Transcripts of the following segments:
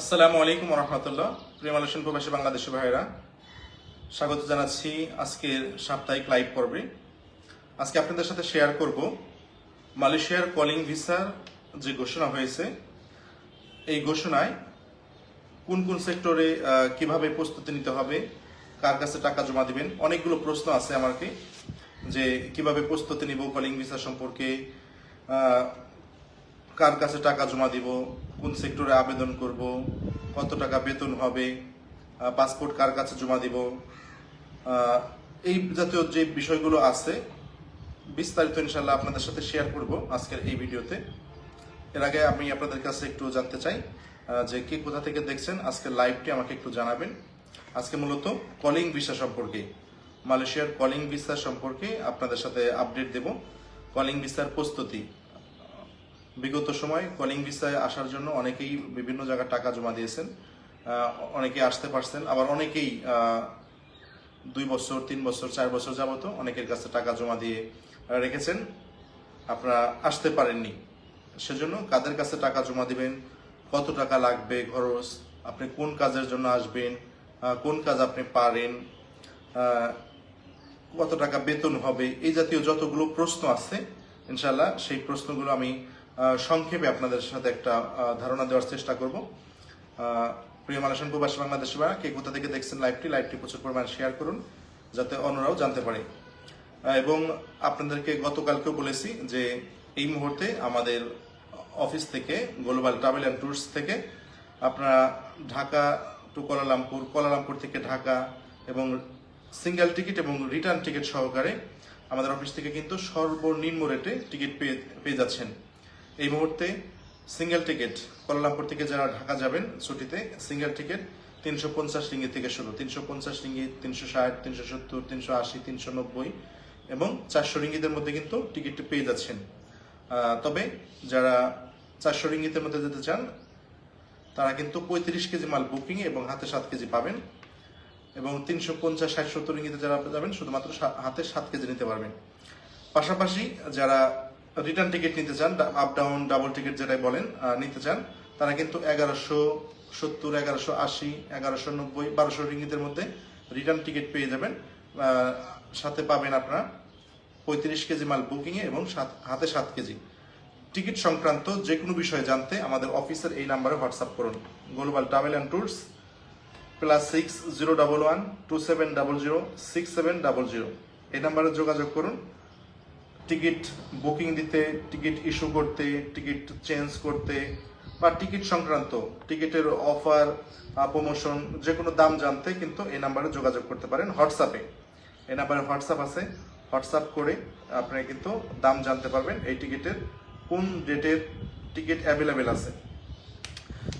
আসসালামু আলাইকুম রহমতুল্লাহ প্রিয় মালয়েশিয়ান প্রবাসী বাংলাদেশি ভাইয়েরা, স্বাগত জানাচ্ছি আজকের সাপ্তাহিক লাইভ পর্বে। আজকে আপনাদের সাথে শেয়ার করব মালয়েশিয়ার কলিং ভিসার যে ঘোষণা হয়েছে। এই ঘোষণায় কোন কোন সেক্টরে কীভাবে প্রস্তুতি নিতে হবে, কার কাছে টাকা জমা দিবেন, অনেকগুলো প্রশ্ন আছে আমাকে যে কীভাবে প্রস্তুতি নিব কলিং ভিসা সম্পর্কে। কার কাছে টাকা জমা দিব, কোন সেক্টরে আবেদন করব, কত টাকা বেতন হবে পাসপোর্ট কার কাছে জমা দিব এই জাতীয় যে বিষয়গুলো আছে, বিস্তারিত ইনশাল্লাহ আপনাদের সাথে শেয়ার করব আজকের এই ভিডিওতে। এর আগে আমি আপনাদের কাছে একটু জানতে চাই যে কে কোথা থেকে দেখছেন আজকের লাইভটি আমাকে একটু জানাবেন। আজকে মূলত কলিং ভিসা সম্পর্কে, মালয়েশিয়ার কলিং ভিসা সম্পর্কে আপনাদের সাথে আপডেট দেব। কলিং ভিসার প্রস্তুতি বিগত সময় কলিং ভিসায় আসার জন্য অনেকেই বিভিন্ন জায়গায় টাকা জমা দিয়েছেন। অনেকে আসতে পারছেন। আবার অনেকেই দুই বছর, তিন বছর, চার বছর যাবত অনেকের কাছে টাকা জমা দিয়ে রেখেছেন। আপনারা আসতে পারেননি। সেজন্য কাদের কাছে টাকা জমা দিবেন? কত টাকা লাগবে? খরচ? আপনি কোন কাজের জন্য আসবেন? কোন কাজ আপনি পারেন? কত টাকা বেতন হবে? এই জাতীয় যতগুলো প্রশ্ন আছে ইনশাল্লাহ সেই প্রশ্নগুলো আমি সংক্ষেপে আপনাদের সাথে একটা ধারণা দেওয়ার চেষ্টা করব। প্রিয় মালয়েশিয়ান প্রবাসী বাংলাদেশি ভাইরা, কে কোথা থেকে দেখছেন লাইভটি লাইভটি প্রচুর পরিমাণ শেয়ার করুন, যাতে অন্যরাও জানতে পারে। এবং আপনাদেরকে গতকালকেও বলেছি যে এই মুহূর্তে আমাদের অফিস থেকে, গ্লোবাল ট্রাভেল অ্যান্ড ট্যুরস থেকে, আপনারা ঢাকা টু কোলালামপুর কোলালামপুর থেকে ঢাকা এবং সিঙ্গেল টিকিট এবং রিটার্ন টিকিট সহকারে আমাদের অফিস থেকে কিন্তু সর্বনিম্ন রেটে টিকিট পেয়ে পেয়ে যাচ্ছেন। এই মুহূর্তে সিঙ্গেল টিকিট কোলালামপুর থেকে যারা ঢাকা যাবেন ছুটিতে, সিঙ্গেল টিকিট তিনশো পঞ্চাশ রিঙ্গিত থেকে শুরু, তিনশো পঞ্চাশ রিঙ্গিত তিনশো ষাট, তিনশো সত্তর, তিনশো আশি, তিনশো নব্বই এবং চারশো রিঙ্গিতের মধ্যে কিন্তু টিকিটটি পেয়ে যাচ্ছেন। তবে যারা চারশো রিঙ্গিতের মধ্যে যেতে চান, তারা কিন্তু পঁয়ত্রিশ কেজি মাল বুকিং এবং হাতে সাত কেজি পাবেন এবং তিনশো পঞ্চাশ, ষাট, সত্তর ইঙ্গিতে যারা যাবেন, শুধুমাত্র হাতে সাত কেজি নিতে পারবেন। পাশাপাশি যারা রিটার্ন টিকিট নিতে চান আপ ডাউন ডাবল টিকিট যেটাই বলেন নিতে চান, তারা কিন্তু এগারোশো সত্তর, এগারোশো আশি, এগারোশো নব্বই, বারোশো রিঙ্গিতের মধ্যে রিটার্ন টিকিট পেয়ে যাবেন। সাথে পাবেন আপনারা পঁয়ত্রিশ কেজি মাল বুকিংয়ে এবং সাত- হাতে সাত কেজি। টিকিট সংক্রান্ত যে কোনো বিষয়ে জানতে আমাদের অফিসের এই নাম্বারে হোয়াটসঅ্যাপ করুন। Global travel and tours plus six zero double one two seven double zero six seven double zero এই নাম্বারে যোগাযোগ করুন। টিকিট বুকিং দিতে, টিকিট ইস্যু করতে, টিকিট চেঞ্জ করতে, বা টিকিট সংক্রান্ত, টিকিটের অফার প্রমোশন যে কোনো দাম জানতে কিন্তু এই নাম্বারে যোগাযোগ করতে পারেন হোয়াটসঅ্যাপে। এই নাম্বারে হোয়াটসঅ্যাপ আছে। হোয়াটসঅ্যাপ করে আপনি কিন্তু দাম জানতে পারবেন এই টিকিটের কোন ডেটের টিকিট অ্যাভেলেবেল আছে।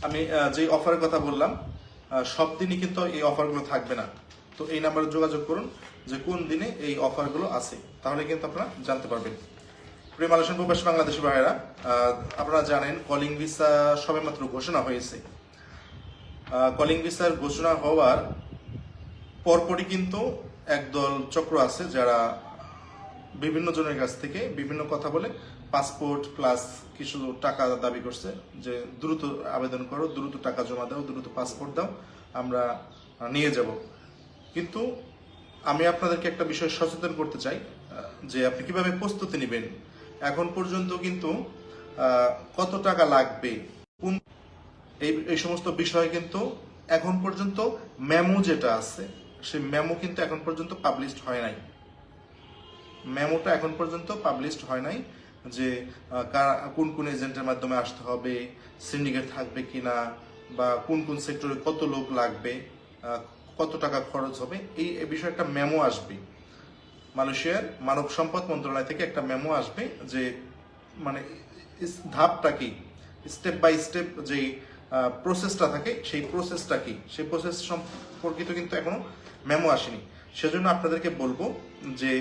আমি যে অফারের কথা বললাম সব দিনই কিন্তু এই অফারগুলো থাকবে না। তো এই নাম্বারে যোগাযোগ করুন যে কোন দিনে এই অফারগুলো আছে। তাহলে কিন্তু আপনারা জানতে পারবেন। প্রিয় মালয়েশিয়ান প্রবাসী বাংলাদেশি ভাইয়েরা আপনারা জানেন কলিং ভিসা সবেমাত্র ঘোষণা হয়েছে। কলিং ভিসার ঘোষণা হওয়ার পরপরই কিন্তু একদল চক্র আছে যারা বিভিন্ন জনের কাছ থেকে বিভিন্ন কথা বলে পাসপোর্ট প্লাস কিছু টাকা দাবি করছে যে দ্রুত আবেদন করো, দ্রুত টাকা জমা দাও, দ্রুত পাসপোর্ট দাও, আমরা নিয়ে যাব। কিন্তু আমি আপনাদেরকে একটা বিষয় সচেতন করতে চাই যে আপনি কীভাবে প্রস্তুতি নেবেন। এখন পর্যন্ত কিন্তু কত টাকা লাগবে, কোন এই এই সমস্ত বিষয় কিন্তু এখন পর্যন্ত মেমো যেটা আছে সেই মেমো কিন্তু এখন পর্যন্ত পাবলিশড হয় নাই। মেমোটা এখন পর্যন্ত পাবলিশড হয় নাই যে কোন কোন এজেন্টের মাধ্যমে আসতে হবে সিন্ডিকেট থাকবে কিনা, বা কোন কোন সেক্টরে কত লোক লাগবে কত টাকা খরচ হবে? এই বিষয়ে একটা মেমো আসবে। মালয়েশিয়ার মানব সম্পদ মন্ত্রণালয় থেকে একটা মেমো আসবে যে মানে ধাপটা কি? স্টেপ বাই স্টেপ যে প্রসেসটা থাকে, সেই প্রসেসটা কি? সেই প্রসেস সম্পর্কিত কিন্তু এখনও মেমো আসেনি। সেজন্য আপনাদেরকে বলব যে,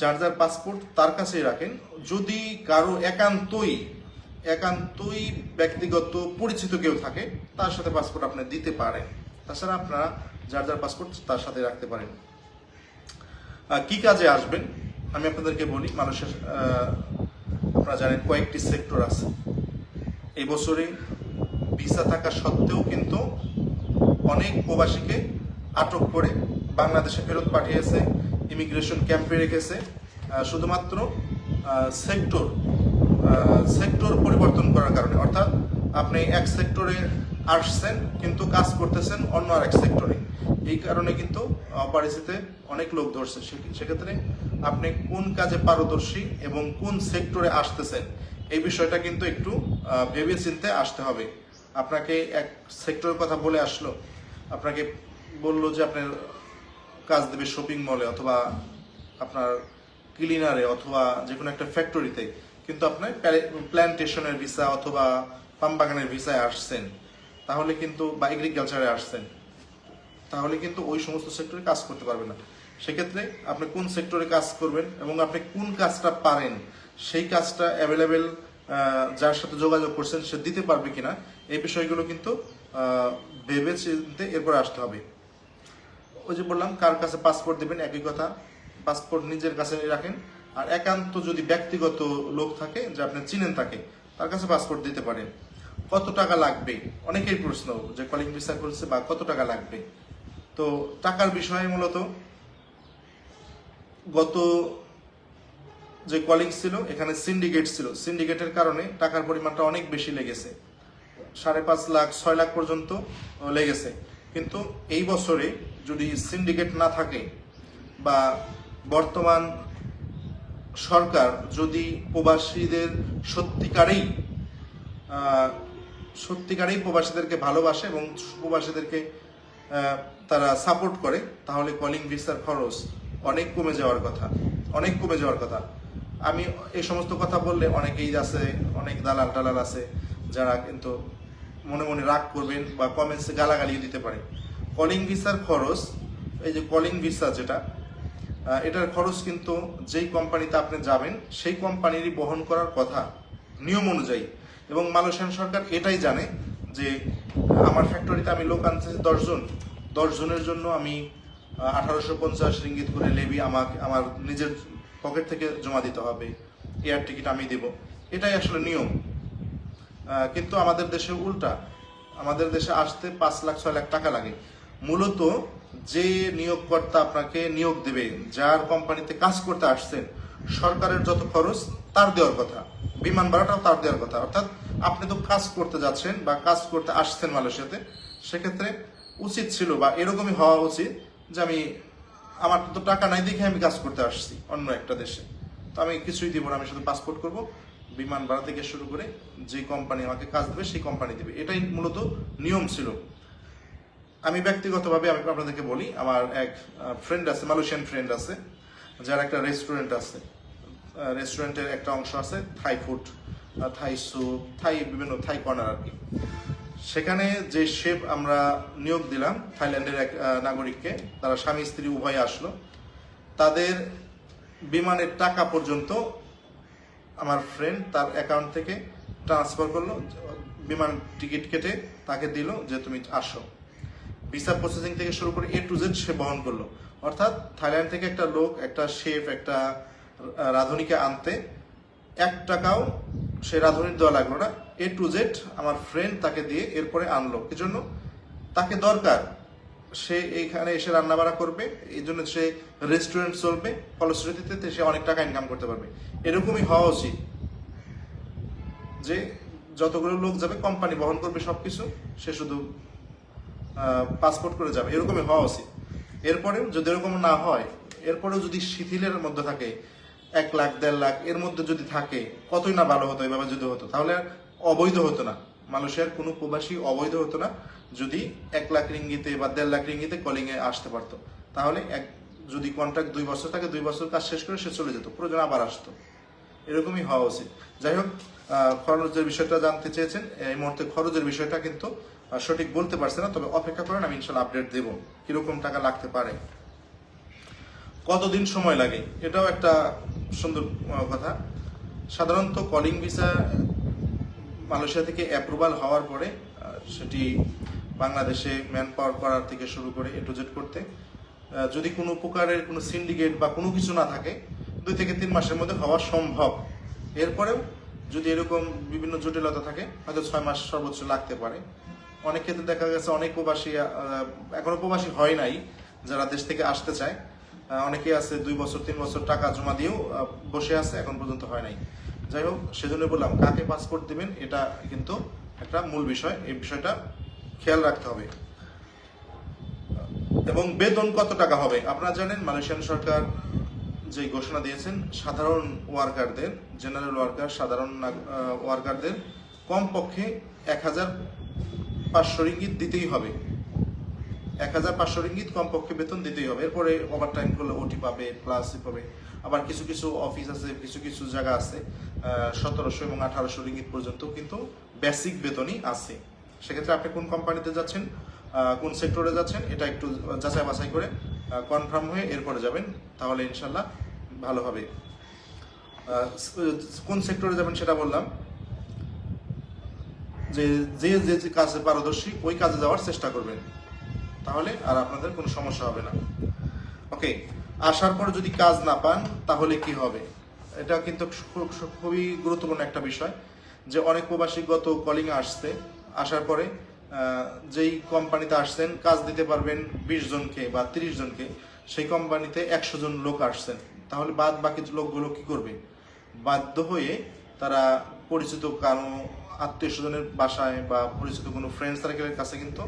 যার যার পাসপোর্ট তার কাছেই রাখেন। যদি কারও একান্তই একান্তই ব্যক্তিগত পরিচিত কেউ থাকে, তার সাথে পাসপোর্ট আপনি দিতে পারেন। তাছাড়া আপনারা যার যার পাসপোর্ট তার সাথে রাখতে পারেন। কি কাজে আসবেন? আমি আপনাদেরকে বলি, মানুষের আপনারা জানেন কয়েকটি সেক্টর আছে। এই বছরে ভিসা থাকা সত্ত্বেও কিন্তু অনেক প্রবাসীকে আটক করে বাংলাদেশে ফেরত পাঠিয়েছে ইমিগ্রেশন ক্যাম্পে রেখেছে। শুধুমাত্র সেক্টর সেক্টর পরিবর্তন করার কারণে। অর্থাৎ আপনি এক সেক্টরে আসছেন, কিন্তু কাজ করতেছেন অন্য আরেক সেক্টরে এই কারণে কিন্তু অপারেসিতে অনেক লোক ধরছে। সেক্ষেত্রে আপনি কোন কাজে পারদর্শী এবং কোন সেক্টরে আসতেছেন, এই বিষয়টা কিন্তু একটু ভেবে চিন্তে আসতে হবে। আপনাকে এক সেক্টরের কথা বলে আসলো। আপনাকে বলল যে আপনার কাজ দেবে শপিং মলে অথবা আপনার ক্লিনারে অথবা যে কোনো একটা ফ্যাক্টরিতে কিন্তু আপনার প্ল্যান্টেশনের ভিসা অথবা পাম বাগানের ভিসায় আসছেন। তাহলে কিন্তু বা এগ্রিকালচারে আসছেন, তাহলে কিন্তু ওই সমস্ত সেক্টরে কাজ করতে পারবেন না। সেক্ষেত্রে আপনি কোন সেক্টরে কাজ করবেন এবং আপনি কোন কাজটা পারেন, সেই কাজটা অ্যাভেলেবেল যার সাথে যোগাযোগ করছেন সে দিতে পারবে কিনা, এই বিষয়গুলো কিন্তু ভেবে চিনতে এরপর আসতে হবে। ওই যে বললাম, কার কাছে পাসপোর্ট দেবেন, একই কথা পাসপোর্ট নিজের কাছে রাখেন, আর একান্ত যদি ব্যক্তিগত লোক থাকে, যে আপনি চিনেন তাকে, তার কাছে পাসপোর্ট দিতে পারেন। কত টাকা লাগবে? অনেকেই প্রশ্ন যে কলিং ভিসা করছে বা কত টাকা লাগবে? তো টাকার বিষয়ে মূলত গত যে কলিং ছিল, এখানে সিন্ডিকেট ছিল। সিন্ডিকেটের কারণে টাকার পরিমাণটা অনেক বেশি লেগেছে। সাড়ে পাঁচ লাখ, ছয় লাখ পর্যন্ত লেগেছে। কিন্তু এই বছরে যদি সিন্ডিকেট না থাকে, বা বর্তমান সরকার যদি প্রবাসীদের সত্যিকারেই সত্যিকারেই প্রবাসীদেরকে ভালোবাসে এবং প্রবাসীদেরকে তারা সাপোর্ট করে, তাহলে কলিং ভিসার খরচ অনেক কমে যাওয়ার কথা, অনেক কমে যাওয়ার কথা। আমি এই সমস্ত কথা বললে অনেকেই আছে, অনেক দালাল টালাল আছে, যারা কিন্তু মনে মনে রাগ করবেন বা কমেন্টসে গালাগালি দিতে পারে। কলিং ভিসার খরচ, এই যে কলিং ভিসা যেটা এটার খরচ কিন্তু যেই কোম্পানিতে আপনি যাবেন, সেই কোম্পানিরই বহন করার কথা, নিয়ম অনুযায়ী। এবং মালয়েশিয়ান সরকার এটাই জানে যে আমার ফ্যাক্টরিতে আমি লোক আনছি দশজন। দশজনের জন্য আমি আঠারোশো পঞ্চাশ রিঙ্গিত করে লেবি আমাকে, আমার নিজের পকেট থেকে জমা দিতে হবে। এয়ার টিকিট আমি দেব। এটাই আসলে নিয়ম। কিন্তু আমাদের দেশে উল্টা। আমাদের দেশে আসতে পাঁচ লাখ, ছয় লাখ টাকা লাগে। মূলত যে নিয়োগকর্তা আপনাকে নিয়োগ দেবে, যার কোম্পানিতে কাজ করতে আসছেন, সরকারের যত খরচ, তার দেওয়ার কথা। বিমান ভাড়াটাও তার দেওয়ার কথা। অর্থাৎ আপনি তো কাজ করতে যাচ্ছেন বা কাজ করতে আসছেন মালয়েশিয়াতে, সেক্ষেত্রে উচিত ছিল বা এরকমই হওয়া উচিত যে আমি, আমার তো টাকা নাই দেখে আমি কাজ করতে আসছি অন্য একটা দেশে। তো আমি কিছুই দিব না, আমি শুধু পাসপোর্ট করব। বিমান ভাড়া থেকে শুরু করে যে কোম্পানি আমাকে কাজ দেবে, সেই কোম্পানি দেবে। এটাই মূলত নিয়ম ছিল। আমি ব্যক্তিগতভাবে, আমি আপনাদেরকে বলি, আমার এক ফ্রেন্ড আছে মালয়েশিয়ান ফ্রেন্ড আছে, যার একটা রেস্টুরেন্ট আছে। রেস্টুরেন্টের একটা অংশ আছে থাই ফুড থাই স্যুপ থাই বিভিন্ন থাই কর্নার আর কি। সেখানে যে শেফ আমরা নিয়োগ দিলাম থাইল্যান্ডের এক নাগরিককে, তারা স্বামী, স্ত্রী উভয় আসলো। তাদের বিমানের টাকা পর্যন্ত আমার ফ্রেন্ড তার অ্যাকাউন্ট থেকে ট্রান্সফার করল, বিমান টিকিট কেটে তাকে দিল যে তুমি আসো। ভিসা প্রসেসিং থেকে শুরু করে এ টু জেড সে বহন করল। অর্থাৎ থাইল্যান্ড থেকে একটা লোক, একটা শেফ একটা রাঁধুনিকে আনতে এক টাকাও সে রাঁধুনির দেওয়া লাগল না। এ টু জেড আমার ফ্রেন্ড তাকে দিয়ে এরপরে আনলো। এজন্য তাকে দরকার। সে এইখানে এসে রান্না বাড়া করবে, এই জন্য সে রেস্টুরেন্ট চলবে, ফলশ্রুতিতে সে অনেক টাকা ইনকাম করতে পারবে। এরকমই হওয়া উচিত যে যতগুলো লোক যাবে কোম্পানি বহন করবে সবকিছু, সে শুধু পাসপোর্ট করে যাবে। এরকমই হওয়া উচিত। এরপরেও যদি এরকম না হয়, এরপরেও যদি শিথিলের মধ্যে থাকে এক লাখ, দেড় লাখ, এর মধ্যে যদি থাকে, কতই না ভালো হতো, এভাবে যদি হতো? তাহলে আর অবৈধ হতো না। মানুষের কোনো প্রবাসী অবৈধ হতো না, যদি এক লাখ রিঙ্গিতে বা দেড় লাখ রিঙ্গিতে কলিং এ আসতে পারতো। তাহলে এক, যদি কন্ট্রাক্ট দুই বছর থাকে, দুই বছর কাজ শেষ করে সে চলে যেত প্রয়োজন আবার আসতো। এরকমই হওয়া উচিত। যাই হোক খরচের বিষয়টা জানতে চেয়েছেন, এই মুহূর্তে খরচের বিষয়টা কিন্তু সঠিক বলতে পারছে না, তবে অপেক্ষা করেন, আমি ইনশাল্লাহ আপডেট দেবো, কীরকম টাকা লাগতে পারে। কতদিন সময় লাগে? এটাও একটা সুন্দর কথা। সাধারণত কলিং ভিসা মালয়েশিয়া থেকে অ্যাপ্রুভাল হওয়ার পরে সেটি বাংলাদেশে ম্যান পাওয়ার করার থেকে শুরু করে এ টু করতে। যদি কোনো প্রকারের কোনো সিন্ডিকেট বা কোনো কিছু না থাকে, দুই থেকে তিন মাসের মধ্যে হওয়া সম্ভব। এরপরেও যদি এরকম বিভিন্ন জটিলতা থাকে, হয়তো ছয় মাস সর্বোচ্চ লাগতে পারে। অনেক ক্ষেত্রে দেখা গেছে অনেক প্রবাসী এখনও প্রবাসী হয় নাই, যারা দেশ থেকে আসতে চায়। অনেকেই আছে দুই বছর, তিন বছর টাকা জমা দিয়েও বসে আছে, এখন পর্যন্ত হয় নাই। যাই হোক, সেজন্য বললাম, কাকে পাসপোর্ট দিবেন, এটা কিন্তু একটা মূল বিষয়। এই বিষয়টা খেয়াল রাখতে হবে। এবং বেতন কত টাকা হবে? আপনারা জানেন, মালয়েশিয়ান সরকার যে ঘোষণা দিয়েছেন, সাধারণ ওয়ার্কারদের, জেনারেল ওয়ার্কার, সাধারণ ওয়ার্কারদের কমপক্ষে এক হাজার পাঁচশো রিঙ্গিত দিতেই হবে। এক হাজার পাঁচশো রিঙ্গিত কমপক্ষে বেতন দিতেই হবে। এরপরে ওভার টাইম করলে ওটি পাবে প্লাস পাবে। আবার কিছু কিছু অফিস আছে, কিছু কিছু জায়গা আছে সতেরোশো এবং আঠারোশো রিঙ্গিত পর্যন্ত কিন্তু বেসিক বেতনই আছে। সেক্ষেত্রে আপনি কোন কোম্পানিতে যাচ্ছেন কোন সেক্টরে যাচ্ছেন, এটা একটু যাচাই বাছাই করে কনফার্ম হয়ে এরপরে যাবেন। তাহলে ইনশাল্লাহ ভালো হবে। কোন সেক্টরে যাবেন সেটা বললাম। যে যে যে কাজে পারদর্শী, ওই কাজে যাওয়ার চেষ্টা করবেন। তাহলে আর আপনাদের কোনো সমস্যা হবে না। ওকে আসার পর যদি কাজ না পান, তাহলে কি হবে? এটা কিন্তু খুবই গুরুত্বপূর্ণ একটা বিষয় যে অনেক প্রবাসী গত কলিং আসছে, আসার পরে যেই কোম্পানিতে আসছেন, কাজ দিতে পারবেন বিশ জনকে বা তিরিশ জনকে, সেই কোম্পানিতে একশো জন লোক আসছেন। তাহলে বাদ বাকি লোকগুলো কি করবে? বাধ্য হয়ে তারা পরিচিত কারও আত্মীয় স্বজনের বাসায় বা পরিচিত কোনো ফ্রেন্ড সার্কেলের কাছে কিন্তু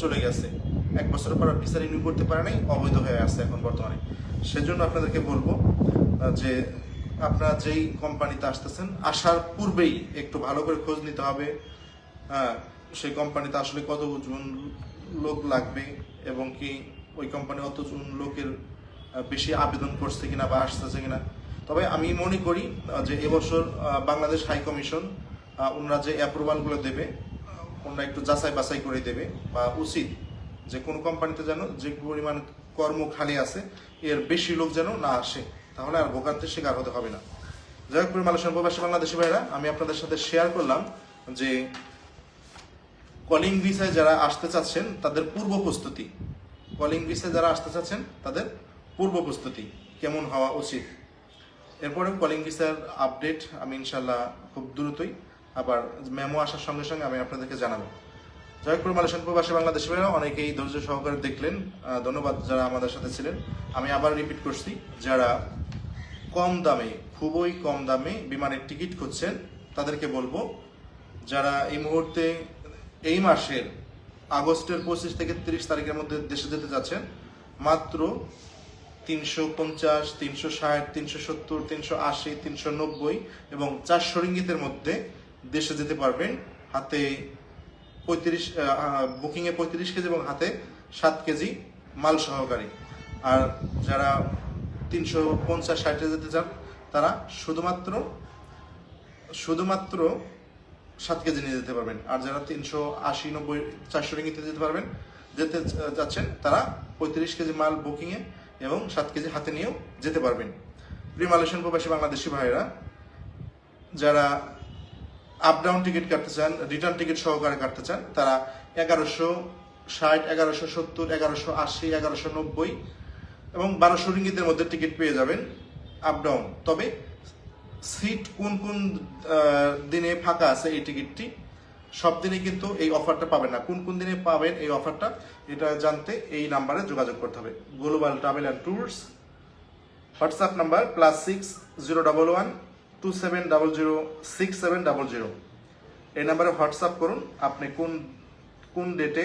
চলে গেছে। এক বছরের পর ভিসা রিনিউ করতে পারে নাই, অবৈধ হয়ে আছে এখন বর্তমানে। সেজন্য আপনাদেরকে বলব যে আপনারা যেই কোম্পানিতে আসতেছেন, আসার পূর্বেই একটু ভালো করে খোঁজ নিতে হবে। হ্যাঁ সেই কোম্পানিতে আসলে কতজন লোক লাগবে এবং কি ওই কোম্পানি অতজন লোকের বেশি আবেদন করছে কিনা বা আসতেছে কিনা। তবে আমি মনে করি যে এবছর বাংলাদেশ হাই কমিশন ওনারা যে অ্যাপ্রুভালগুলো দেবে ওনারা একটু যাচাই বাছাই করে দেবে বা উচিত যে কোন কোম্পানিতে যেন যে পরিমাণ কর্ম খালি আছে, এর বেশি লোক যেন না আসে, তাহলে আর ভোগান্তির শিকার হতে হবে না। যাই হোক মালয়েশিয়ান প্রবাসী বাংলাদেশি ভাইরা আমি আপনাদের সাথে শেয়ার করলাম যে কলিং ভিসায় যারা আসতে চাচ্ছেন, তাদের পূর্ব প্রস্তুতি। কলিং ভিসায় যারা আসতে চাচ্ছেন, তাদের পূর্ব প্রস্তুতি কেমন হওয়া উচিত? এরপরে কলিং ভিসার আপডেট আমি ইনশাল্লাহ খুব দ্রুতই আবার মেমো আসার সঙ্গে সঙ্গে আমি আপনাদেরকে জানাব। জয়পুর মালয়েশিয়ান প্রবাসী বাংলাদেশি ভাইরা অনেকেই ধৈর্য সহকারে দেখলেন। ধন্যবাদ যারা আমাদের সাথে ছিলেন। আমি আবার রিপিট করছি, যারা কম দামে, খুবই কম দামে বিমানের টিকিট খুঁজছেন, তাদেরকে বলব, যারা এই মুহূর্তে, এই মাসের আগস্টের পঁচিশ থেকে তিরিশ তারিখের মধ্যে দেশে যেতে যাচ্ছেন, মাত্র তিনশো পঞ্চাশ, তিনশো ষাট, তিনশো সত্তর, তিনশো আশি, তিনশো নব্বই এবং চারশো রিঙ্গিতের মধ্যে দেশে যেতে পারবেন। হাতে পঁয়ত্রিশ বুকিংয়ে পঁয়ত্রিশ কেজি এবং হাতে সাত কেজি মাল সহকারী। আর যারা তিনশো পঞ্চাশ, ষাটে যেতে চান, তারা শুধুমাত্র শুধুমাত্র সাত কেজি নিয়ে যেতে পারবেন। আর যারা তিনশো আশি, নব্বই, চারশো রিঙ্গিতে যেতে পারবেন, যেতে যাচ্ছেন, তারা পঁয়ত্রিশ কেজি মাল বুকিংয়ে এবং সাত কেজি হাতে নিয়েও যেতে পারবেন। প্রিয় মালয়েশিয়ান প্রবাসী বাংলাদেশি ভাইয়েরা, যারা আপ ডাউন টিকিট কাটতে চান রিটার্ন টিকিট সহকারে কাটতে চান, তারা এগারোশো ষাট, এগারোশো সত্তর, এগারোশো আশি, এগারোশো নব্বই এবং বারোশো রিঙ্গিতের মধ্যে টিকিট পেয়ে যাবেন আপ ডাউন তবে সিট কোন কোন দিনে ফাঁকা আছে এই টিকিটটি সব দিনে কিন্তু এই অফারটা পাবেন না। কোন কোন দিনে পাবেন এই অফারটা এটা জানতে এই নাম্বারে যোগাযোগ করতে হবে। Global travel and tours WhatsApp number plus six zero double one two seven double zero six seven double zero এই নাম্বারে হোয়াটসঅ্যাপ করুন, আপনি কোন কোন ডেটে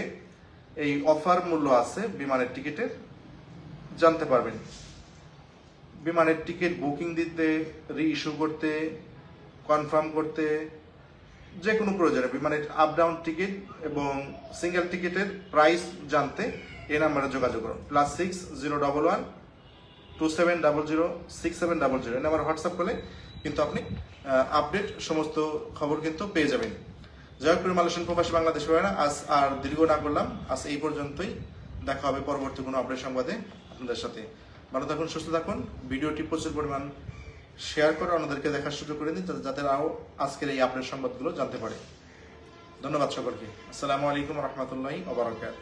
এই অফার মূল্য আছে বিমানের টিকিটের জানতে পারবেন। বিমানের টিকিট বুকিং দিতে রি ইস্যু করতে কনফার্ম করতে যে কোনো প্রয়োজনে বিমানের আপ ডাউন টিকিট এবং সিঙ্গেল টিকিটের প্রাইস জানতে এই নাম্বারে যোগাযোগ করুন। Plus six zero double one two seven double zero six seven double zero এই নাম্বার হোয়াটসঅ্যাপ করলে কিন্তু আপনি আপডেট সমস্ত খবর কিন্তু পেয়ে যাবেন। জয়পুর মালয়েশিয়ান প্রবাসী বাংলাদেশ না আজ আর দীর্ঘ না করলাম। আজ এই পর্যন্তই। দেখা হবে পরবর্তী কোনো আপডেট সংবাদে আপনাদের সাথে। ভালো থাকুন, সুস্থ থাকুন। ভিডিওটি প্রচুর পরিমাণ শেয়ার করে অন্যদেরকে দেখার সুযোগ করে দিন, যাতে- আরও আজকের এই আপডেট সংবাদগুলো জানতে পারে। ধন্যবাদ সকলকে। আসসালামু আলাইকুম রহমতুল্লাহি ওবরাকাত